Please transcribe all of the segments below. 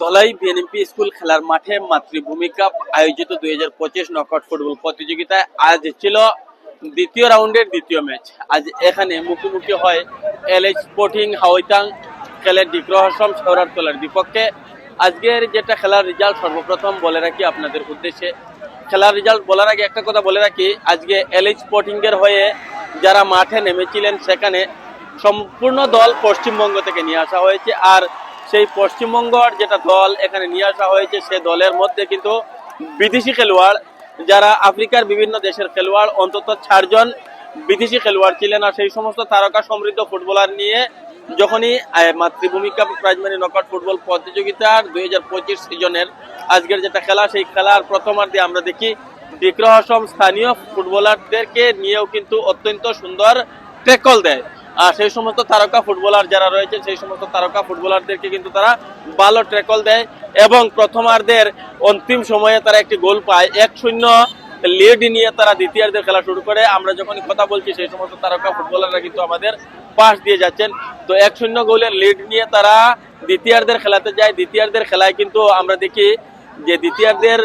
Dhalai BNP school খেলার মাঠে মাতৃভূমি কাপ আয়োজিত দুই হাজার পঁচিশ নকআউট ফুটবল প্রতিযোগিতায় আজ ছিল দ্বিতীয় রাউন্ডের দ্বিতীয় ম্যাচ। আজ এখানে মুখোমুখি হয় এল এইচ স্পোর্টিং হাওয়াইতাং খেলের ডিগ্রহসম সৌরারতলার বিপক্ষে। আজকের যেটা খেলার রেজাল্ট সর্বপ্রথম বলে রাখি আপনাদের উদ্দেশ্যে। খেলার রেজাল্ট বলার আগে একটা কথা বলে রাখি, আজকে এল এইচ স্পোর্টিংয়ের হয়ে যারা মাঠে নেমেছিলেন, সেখানে সম্পূর্ণ দল পশ্চিমবঙ্গ থেকে নিয়ে আসা হয়েছে। আর সেই পশ্চিমবঙ্গর যেটা দল এখানে নিয়ে আসা হয়েছে সে দলের মধ্যে কিন্তু বিদেশি খেলোয়াড় যারা আফ্রিকার বিভিন্ন দেশের খেলোয়াড় অন্তত চারজন বিদেশি খেলোয়াড় ছিলেন আর সেই সমস্ত তারকা সমৃদ্ধ ফুটবলার নিয়ে যখনই আহ, মাতৃভূমি কাপ প্রাইজমানি নকআউট ফুটবল প্রতিযোগিতার দুই হাজার পঁচিশ সিজনের আজকের যেটা খেলা সেই খেলার প্রথমার্ধে আমরা দেখি বিগ্রহসম স্থানীয় ফুটবলারদেরকে নিয়েও কিন্তু অত্যন্ত সুন্দর ট্যাকল দেয়। সেই সমস্ত তারকা ফুটবলার যারা রয়েছে, সেই সমস্ত তারকা ফুটবলারদেরকে কিন্তু তারা ভালো ট্যাকল দেয় এবং প্রথমার্ধের অন্তিম সময়ে তারা একটি গোল পায়। এক শূন্য লিড নিয়ে তারা দ্বিতীয়ার্ধের খেলা শুরু করে। আমরা যখনই কথা বলছি, সেই সমস্ত তারকা ফুটবলাররা কিন্তু আমাদের পাশ দিয়ে যাচ্ছেন। তো এক শূন্য গোলের লিড নিয়ে তারা দ্বিতীয়ার্ধের খেলাতে যায়। দ্বিতীয়ার্ধের খেলায় কিন্তু আমরা দেখি যে দ্বিতীয়ার্ধের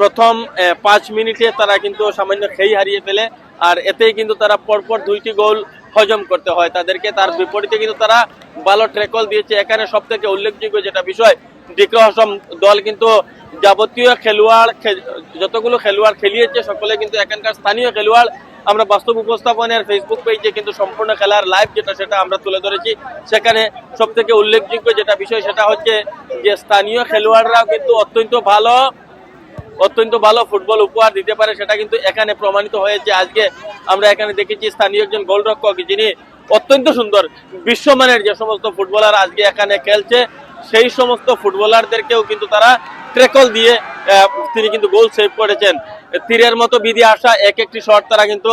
প্রথম পাঁচ মিনিটে তারা কিন্তু সামান্য খেই হারিয়ে ফেলে। আর এতেই কিন্তু তারা পরপর দুইটি গোল হজম করতে হয়। তাদেরকে তার বিপরীতে কিন্তু তারা ভালো ট্রেকল দিয়েছে। এখানে সব থেকে উল্লেখযোগ্য যেটা বিষয় ডিক্রহসম দল কিন্তু যাবতীয় খেলোয়াড় যতগুলো খেলোয়াড় খেলিয়েছে, সকলে কিন্তু এখানকার স্থানীয় খেলোয়াড়। আমরা বাস্তব উপস্থাপনের ফেসবুক পেজে কিন্তু সম্পূর্ণ খেলার লাইভ যেটা, সেটা আমরা তুলে ধরেছি। সেখানে সব থেকে উল্লেখযোগ্য যেটা বিষয়, সেটা হচ্ছে যে স্থানীয় খেলোয়াড়রাও কিন্তু অত্যন্ত ভালো অত্যন্ত ভালো ফুটবল উপহার দিতে পারে, সেটা কিন্তু এখানে প্রমাণিত হয়েছে। আজকে আমরা এখানে দেখেছি স্থানীয় একজন গোলরক্ষক, যিনি অত্যন্ত সুন্দর বিশ্বমানের যে সমস্ত ফুটবলার আজকে এখানে খেলছে, সেই সমস্ত ফুটবলারদেরকেও কিন্তু তারা ট্রেকল দিয়ে তিনি কিন্তু গোল সেভ করেছেন। তীরের মতো বিধি আসা, এক একটি শট তারা কিন্তু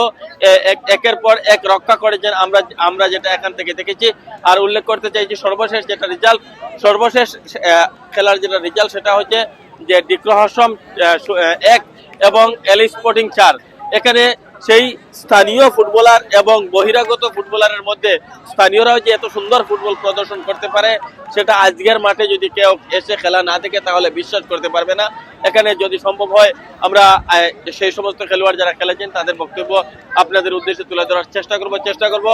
এক- একের পর এক রক্ষা করেছেন। আমরা আমরা যেটা এখান থেকে দেখেছি আর উল্লেখ করতে চাইছি সর্বশেষ যেটা রেজাল্ট সর্বশেষ খেলার যেটা রেজাল্ট সেটা হচ্ছে যে ডিক্রহসম এক এবং এল স্পোর্টিং চার। এখানে সেই স্থানীয় ফুটবলার এবং বহিরাগত ফুটবলারের মধ্যে স্থানীয়রাও যে এত সুন্দর ফুটবল প্রদর্শন করতে পারে, সেটা আজকের মাঠে যদি কেউ এসে খেলা না দেখে, তাহলে বিশ্বাস করতে পারবে না। এখানে যদি সম্ভব হয়, আমরা সেই সমস্ত খেলোয়াড় যারা খেলেছেন, তাদের বক্তব্য আপনাদের উদ্দেশ্যে তুলে ধরার চেষ্টা করব চেষ্টা করব।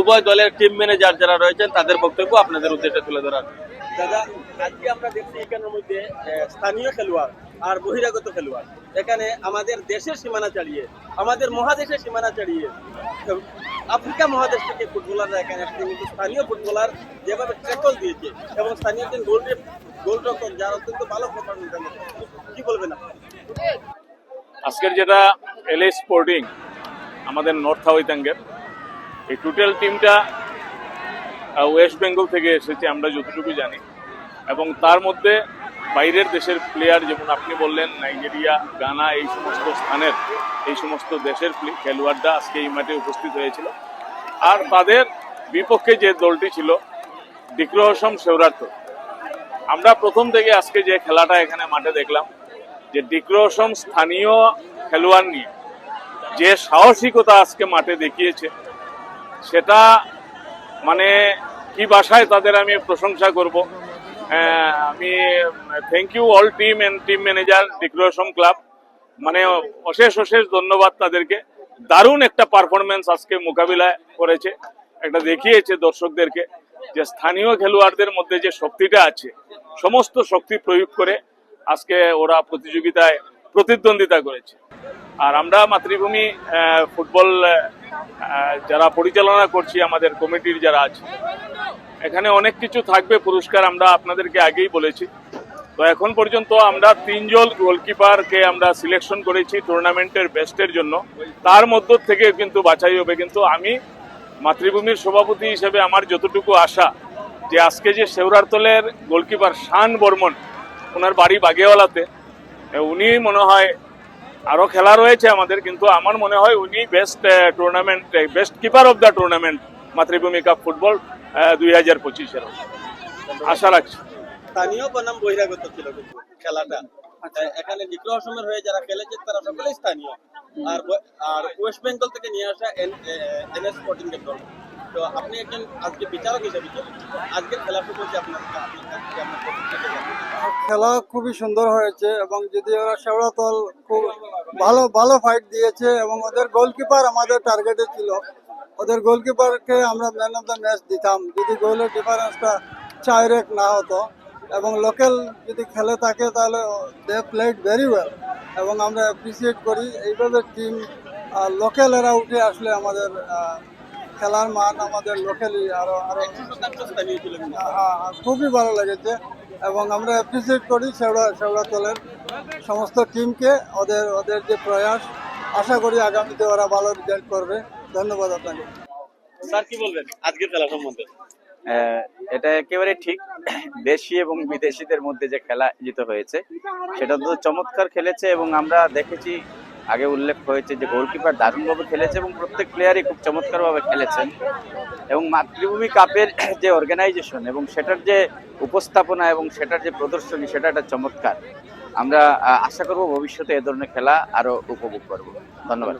উভয় দলের টিম ম্যানেজার যারা রয়েছেন, তাদের বক্তব্য আপনাদের উদ্দেশ্যে তুলে ধরার। দাদা আজকে আমরা দেখছি এখানের মধ্যে স্থানীয় খেলোয়াড় আর বহিরাগত খেলোয়াড়। এখানে আমাদের দেশের সীমানা ছাড়িয়ে আমাদের মহাদেশের সীমানা উম, আফ্রিকা মহাদেশ থেকে ফুটবলাররা এখানে আসছে কিন্তু স্থানীয় ফুটবলার যেভাবে ট্যাকল দিয়েছে এবং স্থানীয় একজন গোল গোলরক্ষক যার অত্যন্ত ভালো পারফরমেন্স কি বলবেন আজকের যেটা এলএ স্পোর্টিং আমাদের নর্থ হাওয়াইতাঙ্গের এই টোটাল টিমটা ওয়েস্ট বেঙ্গল থেকে এসেছে আমরা যতটুকু জানি। এবং তার মধ্যে বাইরের দেশের প্লেয়ার যেমন আপনি বললেন, নাইজেরিয়া, গানা, এই সমস্ত স্থানের, এই সমস্ত দেশের খেলোয়াড়রা আজকে এই মাঠে উপস্থিত হয়েছিল। আর তাদের বিপক্ষে যে দলটি ছিল ডিক্রহসম সেওরার্থ আমরা প্রথম থেকে আজকে যে খেলাটা এখানে মাঠে দেখলাম, যে ডিক্রোসম স্থানীয় খেলোয়াড় নিয়ে যে সাহসিকতা আজকে মাঠে দেখিয়েছে, সেটা মানে কি ভাষায় তাদের আমি প্রশংসা করব। আমি thank you all team and team manager ডিক্রোসম club মানে অশেষ অশেষ ধন্যবাদ তাদেরকে। দারুণ একটা পারফরমেন্স আজকে মোকাবিলা করেছে, একটা দেখিয়েছে দর্শকদেরকে যে স্থানীয় খেলোয়াড়দের মধ্যে যে শক্তিটা আছে, সমস্ত শক্তি প্রয়োগ করে আজকে ওরা প্রতিযোগিতায় প্রতিদ্বন্দ্বিতা করেছে। আর আমরা মাতৃভূমি ফুটবল যারা পরিচালনা করছি, আমাদের কমিটির যারা আছে এখানে অনেক কিছু থাকবে, পুরস্কার আমরা আপনাদেরকে আগেই বলেছি। তো এখন পর্যন্ত আমরা তিনজন গোলকিপারকে আমরা সিলেকশন করেছি টুর্নামেন্টের বেস্টের জন্য। তার মধ্য থেকে কিন্তু বাছাই হবে। কিন্তু আমি মাতৃভূমির সভাপতি হিসেবে আমার যতটুকু আশা যে আজকে যে শেওরারতলের গোলকিপার শান বর্মন, ওনার বাড়ি বাগেওয়ালাতে উনি মনে হয় আরও খেলা রয়েছে আমাদের, কিন্তু আমার মনে হয় উনি best tournament best keeper of the tournament Matribhumi cup football দুই হাজার পঁচিশের আশা রাখছি। স্থানীয় বনাম বহিরাগত ছিল কিন্তু খেলাটা। এ- এখানে ডিক্রো অসমের হয়ে যারা খেলেছে তারা সকলেই স্থানীয়। আর আর ওয়েস্ট বেঙ্গল থেকে নিয়ে আসা এনএস স্পোর্টিং এর দল। তো আপনি একজন আজকে বিচারক হিসেবে আজকের খেলা সম্পর্কে আপনার। খেলা খুবই সুন্দর হয়েছে এবং যদি ওরা শেওড়াতল খুব ভালো ভালো ফাইট দিয়েছে এবং ওদের গোলকিপার আমাদের টার্গেটে ছিল ওদের গোলকিপারকে আমরা ম্যান অফ দ্য ম্যাচ দিতাম। যদি গোলের ডিফারেন্সটা চার এক না হতো এবং লোকাল যদি খেলে থাকে তাহলে দে প্লেড ভেরি ওয়েল এবং আমরা অ্যাপ্রিসিয়েট করি। এইভাবে টিম লোকালেরা উঠে আসলে আমাদের খেলার মান আমাদের লোকালি আরও আরও শতাংশ স্থানীয় ছিল কিন্তু। হ্যাঁ, হ্যাঁ, খুবই ভালো লেগেছে। এবং আমরা অ্যাপ্রিসিয়েট করি শেওড়া শেওড়াতলের সমস্ত টিমকে ওদের ওদের যে প্রয়াস আশা করি আগামীতে ওরা ভালো রেজাল্ট করবে। ধন্যবাদ আপনাকে। স্যার কি বলবেন? আজকের খেলা সম্বন্ধে। এটা একেবারে ঠিক। দেশি এবং বিদেশিদের মধ্যে যে খেলা আয়োজিত হয়েছে সেটা তো চমৎকার খেলেছে এবং আমরা দেখেছি আগে উল্লেখ হয়েছে যে গোলকিপার দারুণভাবে খেলেছে এবং প্রত্যেক প্লেয়ারই খুব চমৎকারভাবে খেলেছেন। এবং মাতৃভূমি কাপের যে অর্গানাইজেশন এবং সেটার যে উপস্থাপনা এবং সেটার যে প্রদর্শনী সেটা একটা চমৎকার। আমরা আশা করব ভবিষ্যতে এ ধরনের খেলা আরও উপভোগ করব। ধন্যবাদ।